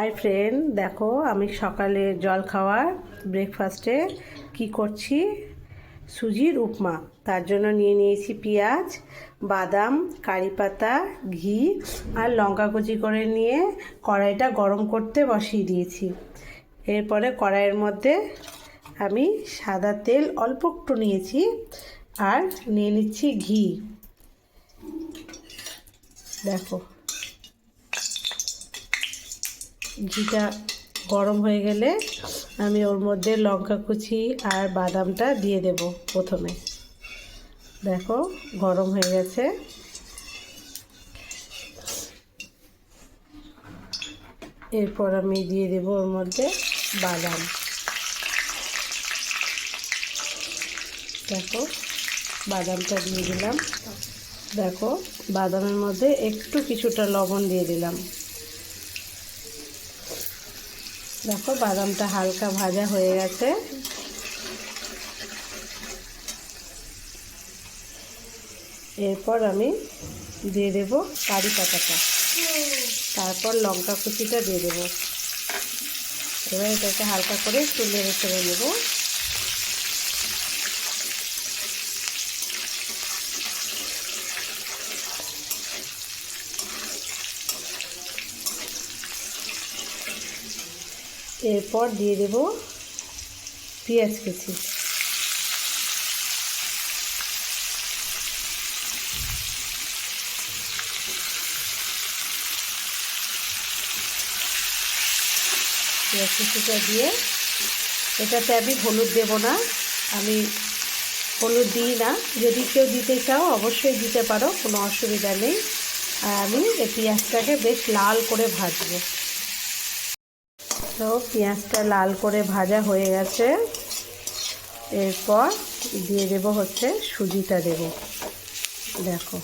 Hi friend, দেখো আমি সকালে জল খাওয়ার ব্রেকফাস্টে কি করছি? সুজির উপমা, তার জন্য নিয়ে নিয়েছি পেঁয়াজ, বাদাম, কারি পাতা, ঘি আর লঙ্কা কুচি করে নিয়ে কড়াইটা গরম করতে বসিয়ে দিয়েছি। এরপরে কড়াইয়ের মধ্যে আমি সাদা তেল অল্প একটু নিয়েছি আর নিয়ে নিচ্ছি ঘি। দেখো। ঘিটা গরম হয়ে গেলে আমি ওর মধ্যে লঙ্কা কুচি আর বাদামটা দিয়ে দেব প্রথমে। দেখো, গরম হয়ে গেছে। এরপর আমি দিয়ে দেব ওর মধ্যে বাদাম। দেখো, বাদামটা দিয়ে দিলাম। দেখো, বাদামের মধ্যে একটু কিছুটা লবণ দিয়ে দিলাম। দেখো, বাদামটা হালকা ভাজা হয়ে গেছে। এরপর আমি দিয়ে দেবো কারি পাতাটা। তারপর লঙ্কা কুচিটা দিয়ে দেবো। এবার এটাকে হালকা করে তুলে রেখে নেব এরপর দিয়ে দেব পেঁয়াজ কুচি। পেঁয়াজ কুচিটা দিয়ে, এটাতে আমি হলুদ দেব না, আমি হলুদ দিই না। যদি কেউ দিতে চাও, অবশ্যই দিতে পারো, কোনো অসুবিধা নেই। আর আমি এই পেঁয়াজটাকে বেশ লাল করে ভাজবো। তো পেঁয়াজটা লাল করে ভাজা হয়ে গেছে। এরপর দিয়ে দেব হচ্ছে সুজিটা দেব। দেখো।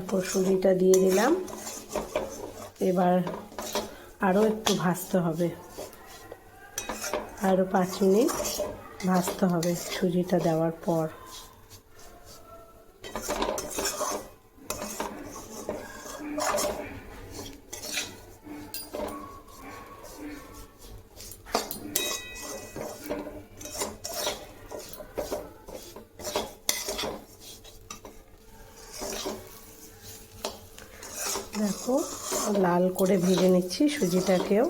দেখো সুজিটা দিয়ে দিলাম। এবার আরও একটু ভাজতে হবে। আরও পাঁচ মিনিট ভাজতে হবে সুজিটা দেওয়ার পর। দেখো, লাল করে ভেজে নিচ্ছি সুজিটাকেও।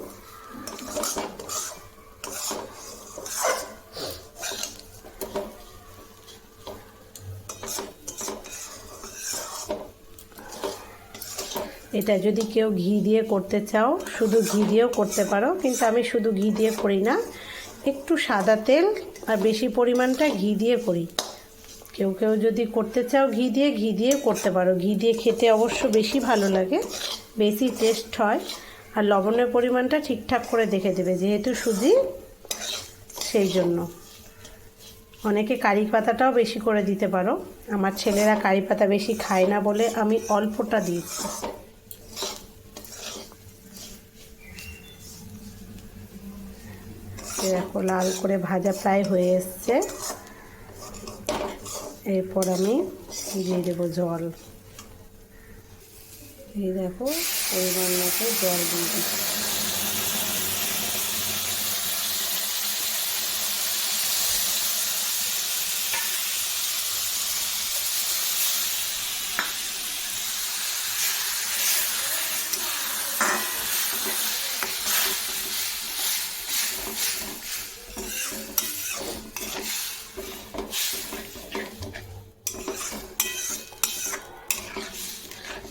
এটা যদি কেউ ঘি দিয়ে করতে চাও, শুধু ঘি দিয়েও করতে পারো, কিন্তু আমি শুধু ঘি দিয়ে করি না, একটু সাদা তেল আর বেশি পরিমাণটা ঘি দিয়ে করি। কেউ কেউ যদি করতে চাও ঘি দিয়ে ঘি দিয়ে করতে পারো। ঘি দিয়ে খেতে অবশ্য বেশি ভালো লাগে, বেশি টেস্ট হয়। আর লবণের পরিমাণটা ঠিকঠাক করে দেখে দেবে, যেহেতু সুজি, সেই জন্য। অনেকে কারি পাতাটাও বেশি করে দিতে পারো। আমার ছেলেরা কারি পাতা বেশি খায় না বলে আমি অল্পটা দিয়েছি। দেখো, লাল করে ভাজা প্রায় হয়ে এসছে। এরপর আমি দিয়ে দেবো জল। এই দেখো পরিমাণ মতো জল দিয়ে দিচ্ছি।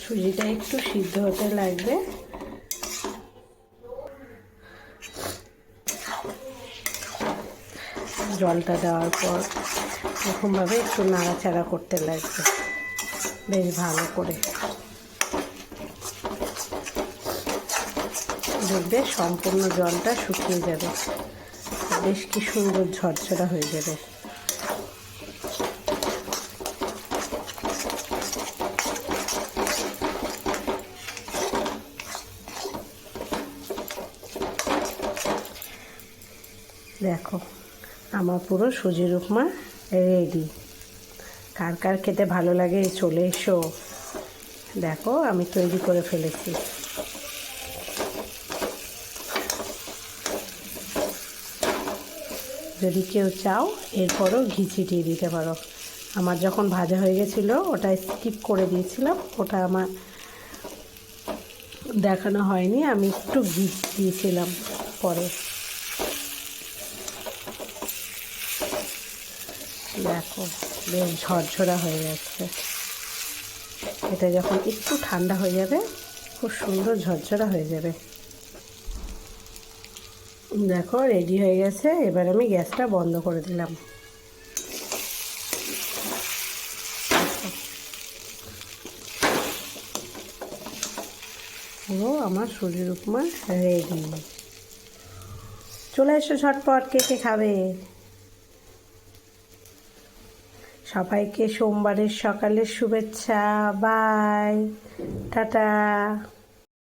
সুজিটা একটু সিদ্ধ হতে লাগবে। জলটা দেওয়ার পর এরকমভাবে একটু নাড়াচাড়া করতে লাগবে। বেশ ভালো করে। দেখবে সম্পূর্ণ জলটা শুকিয়ে যাবে। বেশ কি সুন্দর ঝরঝরা হয়ে যাবে। দেখো, আমার পুরো সুজির উপমা রেডি কার কার খেতে ভালো লাগে, চলে এসো। দেখো, আমি তৈরি করে ফেলেছি। যদি কেউ চাও, এরপরও ঘি ছিটিয়ে দিতে পারো। আমার যখন ভাজা হয়ে গেছিল, ওটা স্কিপ করে দিয়েছিলাম। ওটা আমার দেখানো হয়নি, আমি একটু ঘি দিয়েছিলাম পরে। দেখো, বেশ ঝরঝরা হয়ে যাচ্ছে। এটা যখন একটু ঠান্ডা হয়ে যাবে, খুব সুন্দর ঝরঝরা হয়ে যাবে। দেখো রেডি হয়ে গেছে। এবার আমি গ্যাসটা বন্ধ করে দিলাম। পুরো আমার শরীর উপমা রেডি চলে এসো ঝটপট, কে কে খাবে? সবাইকে সোমবারের সকালের শুভেচ্ছা। বাই। টাটা।